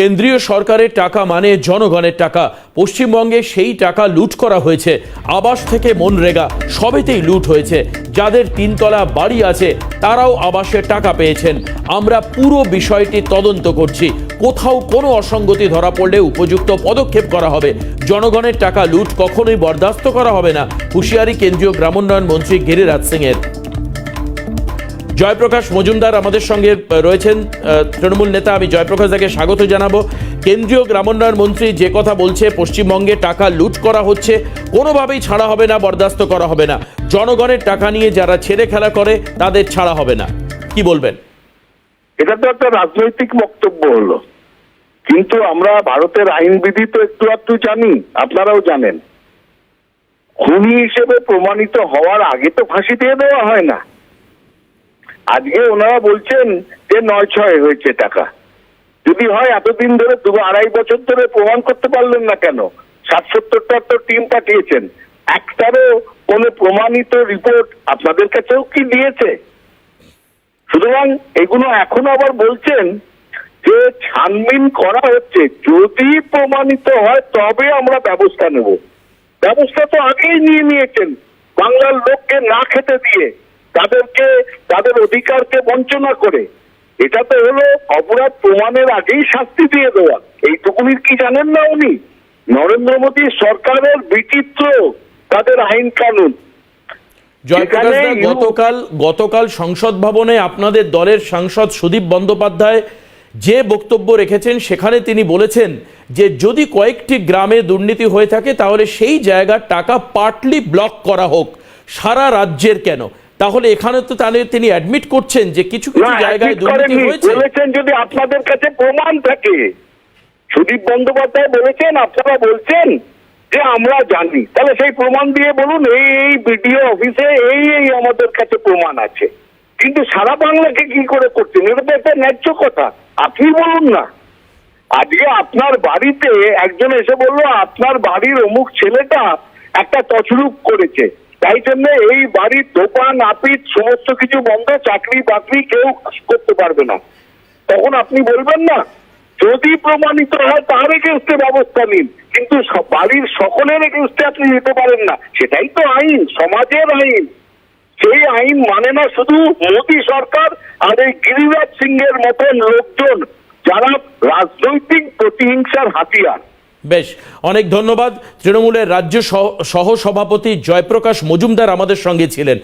কেন্দ্রীয় সরকারের টাকা মানে জনগণের টাকা। পশ্চিমবঙ্গে সেই টাকা লুট করা হয়েছে। আবাস থেকে মনরেগা, সবেতেই লুট হয়েছে। যাদের তিনতলা বাড়ি আছে, তারাও আবাসের টাকা পেয়েছেন। আমরা পুরো বিষয়টি তদন্ত করছি। কোথাও কোনো অসঙ্গতি ধরা পড়লে উপযুক্ত পদক্ষেপ করা হবে। জনগণের টাকা লুট কখনোই বরদাস্ত করা হবে না। হুঁশিয়ারি কেন্দ্রীয় গ্রামোন্নয়ন মন্ত্রী গিরিরাজ সিংয়ের। জয়প্রকাশ মজুমদার আমাদের সঙ্গে রয়েছেন তৃণমূল নেতা। আমি জয়প্রকাশ দাকে স্বাগত জানাব। কেন্দ্রীয় গ্রামোন্নয়ন মন্ত্রী যে কথা বলছে, পশ্চিমবঙ্গে টাকা লুট করা হচ্ছে, কোনোভাবেই ছাড়া হবে না, বরদাস্ত করা হবে না। জনগণের টাকা নিয়ে যারা ছেড়ে খেলা করে, তাদের ছাড়া হবে না। কি বলবেন? এটা তো একটা রাজনৈতিক বক্তব্য হলো। কিন্তু আমরা ভারতের আইনবিধি তো একটু একটু জানি, আপনারাও জানেন। খুনি হিসেবে প্রমাণিত হওয়ার আগে তো ফাঁসি দিয়ে দেওয়া হয় না। আজকে ওনারা বলছেন যে নয় ছয় হয়েছে টাকা। যদি হয়, এতদিন ধরে দু আড়াই বছর ধরে প্রমাণ করতে পারলেন না কেন? ষাট সত্তরটা তো টিম পাঠিয়েছেন। একটারও কোনো প্রমাণিত রিপোর্ট আপনাদের কাছেও কি দিয়েছে? সুতরাং এগুলো এখন আবার বলছেন যে ছানবিন করা হচ্ছে। যদি প্রমাণিত হয়, তবে আমরা ব্যবস্থা নেব। ব্যবস্থা তো আগেই নিয়ে নিয়েছেন। বাংলার লোককে না খেতে দিয়ে। তাদেরকে তাদের অধিকারকে বঞ্চনা করে। এটা তো হলো অপরাধ প্রমাণের আগেই শাস্তি দিয়ে দেওয়া। এইটুকুনি কি জানেন না উনি? নরেন্দ্র মোদী সরকারের বিচিত্র তাদের আইন কানুন। জয়প্রকাশ দা গতকাল গতকাল সংসদ ভবনে আপনাদের দলের সাংসদ সুদীপ বন্দ্যোপাধ্যায় যে বক্তব্য রেখেছেন সেখানে তিনি বলেছেন যে যদি কয়েকটি গ্রামে দুর্নীতি হয়ে থাকে তাহলে সেই জায়গার টাকা পার্টলি ব্লক করা হোক। সারা রাজ্যের কেন? তাহলে এখানে তো তাহলে তিনি অ্যাডমিট করছেন যে কিছু কিছু জায়গায় দুর্নীতি হয়েছে? বলেছেন যদি আপনাদের কাছে প্রমাণ থাকে সুদীপ বন্দ্যোপাধ্যায় বলেছেন আপনারা বলছেন যে আমরা জানি। তাহলে সেই প্রমাণ দিয়ে বলুন এই এই বিডিও অফিসে এই এই আমাদের কাছে প্রমাণ আছে। কিন্তু সারা বাংলাকে কি করে করছেন? এটা তো একটা ন্যায্য কথা। আপনি বলুন না। আজকে আপনার বাড়িতে একজন এসে বলল আপনার বাড়ির অমুক ছেলেটা একটা তছরূপ করেছে। তাই জন্য এই বাড়ির দোকান আপিত সমস্ত কিছু বন্ধ, চাকরি বাকরি কেউ করতে পারবে না। তখন আপনি বলবেন না, যদি প্রমাণিত হয় তার এগেনস্টে ব্যবস্থা নিন। কিন্তু বাড়ির সকলের এগেনস্টে আপনি নিতে পারেন না। সেটাই তো আইন, সমাজের আইন। সেই আইন মানে না শুধু মোদী সরকার আর এই গিরিরাজ সিং এর মতন লোকজন যারা রাজনৈতিক প্রতিহিংসার হাতিয়ার। বেশ অনেক ধন্যবাদ। তৃণমূলের রাজ্য সহ সহ সভাপতি জয়প্রকাশ মজুমদার আমাদের সঙ্গে ছিলেন।